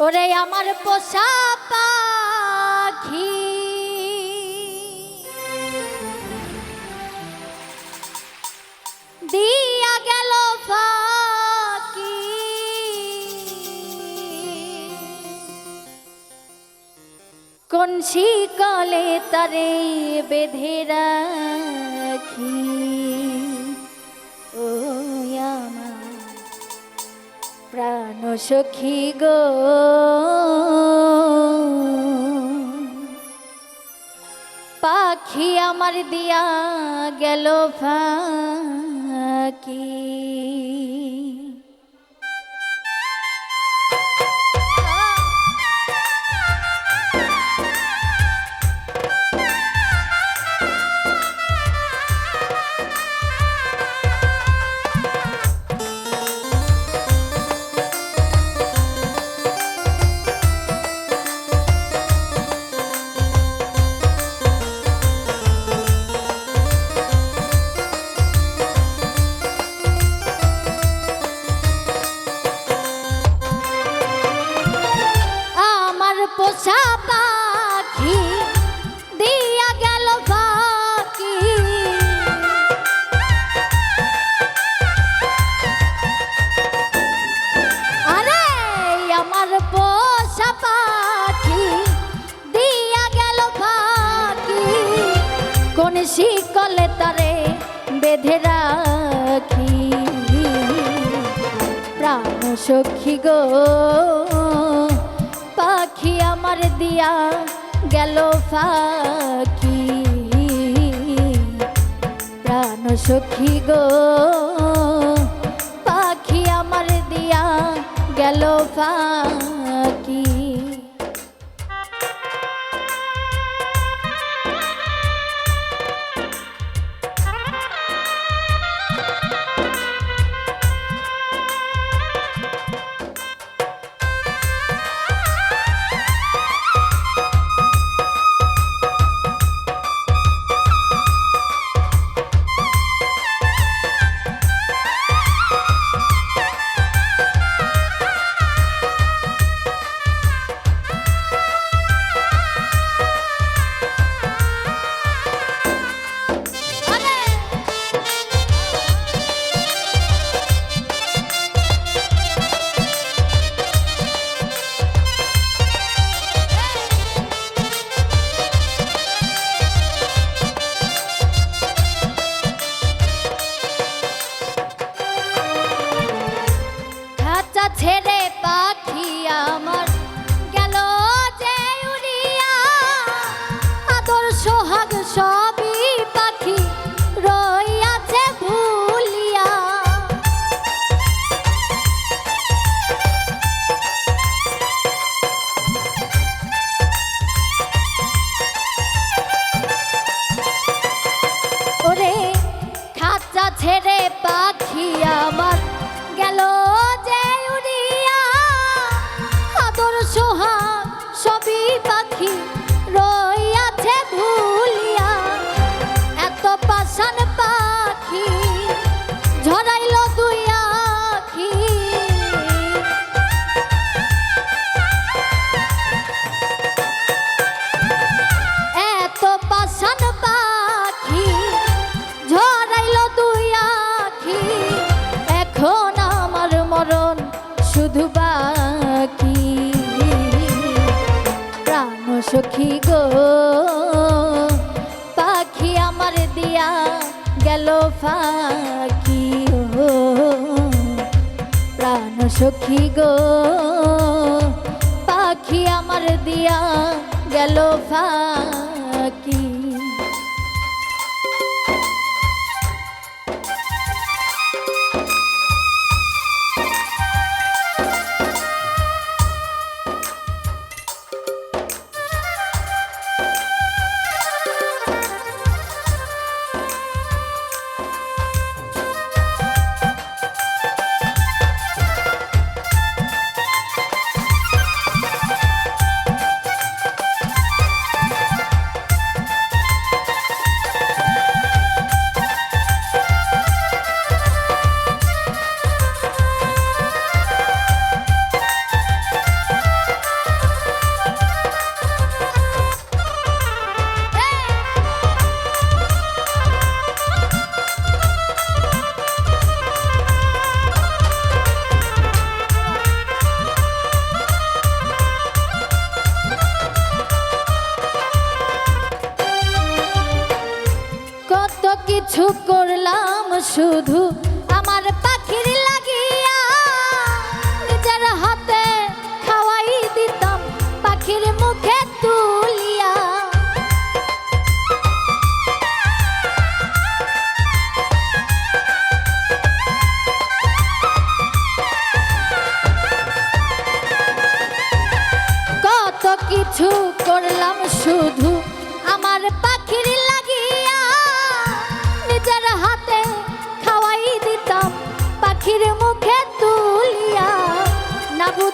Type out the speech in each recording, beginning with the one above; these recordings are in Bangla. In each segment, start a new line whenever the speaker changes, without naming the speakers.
ওরে আমার পোষা পাখি। দিয়া গেল ফাঁকি। কোন শিকলে তারে বেঁধে রাখি? ও প্রাণ সখী গো। পাখি আমার দিয়া গেল ফাঁকি। পোষা পাখি, দিয়া গেল ফাঁকি আরে, আমার পোষা পাখি, দিয়া গেল ফাঁকি কোন শিকলে তারে সখী গো। পাখি আমার দিয়া গেল ফাঁকি প্রাণ সখী গো পাখি আমার দিয়া গেল ফাঁকি পাখি ফাঁকি ও প্রাণ সখী গো। পাখি আমার দিয়া গেল ফাঁকি। কিছু করলাম শুধু আমার পাখির লাগিয়া। নিজের হাতে খাওয়াই দিতাম পাখির মুখে তুলিয়া। কত কিছু করলাম শুধু আমার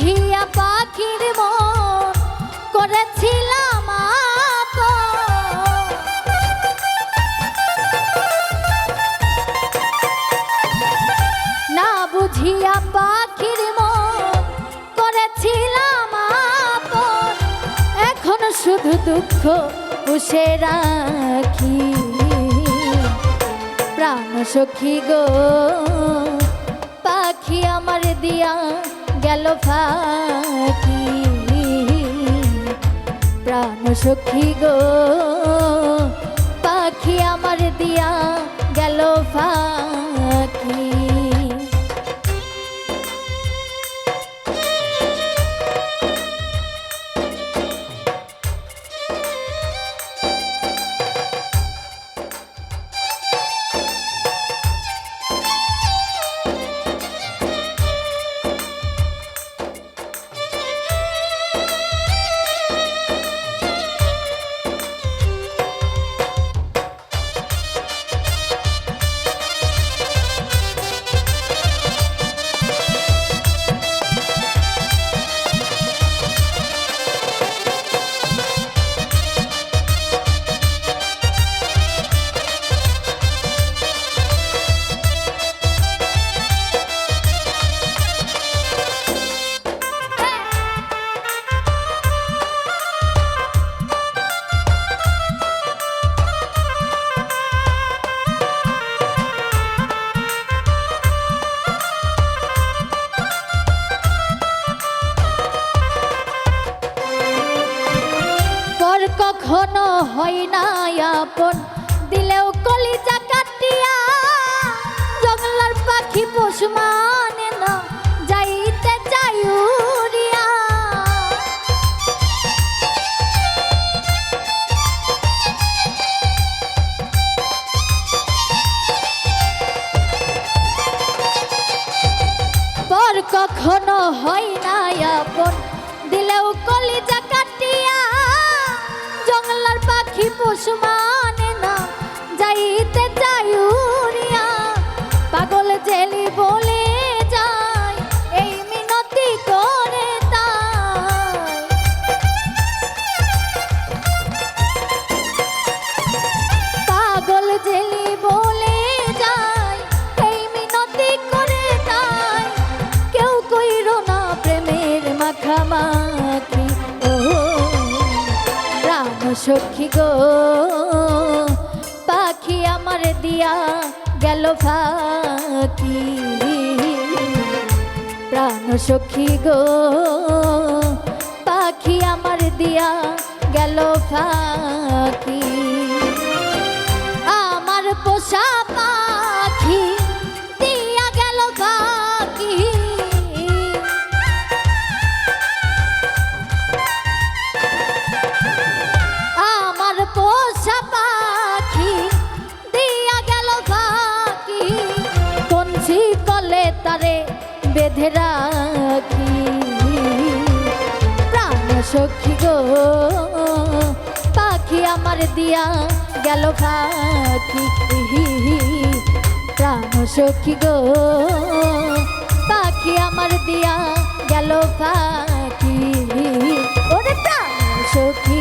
না বুঝিয়া পাখির মন করেছিলাম না বুঝিয়া পাখির মন করেছিলাম এখন শুধু দুঃখ পুষে রাখি। প্রাণ সখী গো, পাখি আমার দিয়া গেল ফাঁকি প্রাণ সখী গো পাখি আমার দিয়া গেল ফাঁকি। দিলেও কলিজা কাটিয়া, জঙ্গলার পাখি পশু মানে না, যাইতে চাই উড়িয়া। কখনো হয় না আপন, দিলেও কলিজা কাটিয়া, জঙ্গলার পাখি পশু মানে সখী গো, পাখি আমার দিয়া গেল ফাঁকি। প্রাণ সখী গো, পাখি আমার দিয়া গেল ফাঁকি। আমার পোষা চলে তারে বেঁধে রাখি। প্রাণ সখী গো, পাখি আমার দিয়া গেল পাখি প্রাণ সখী গো, পাখি আমার দিয়া গেল পাখি ওরে প্রাণ সখী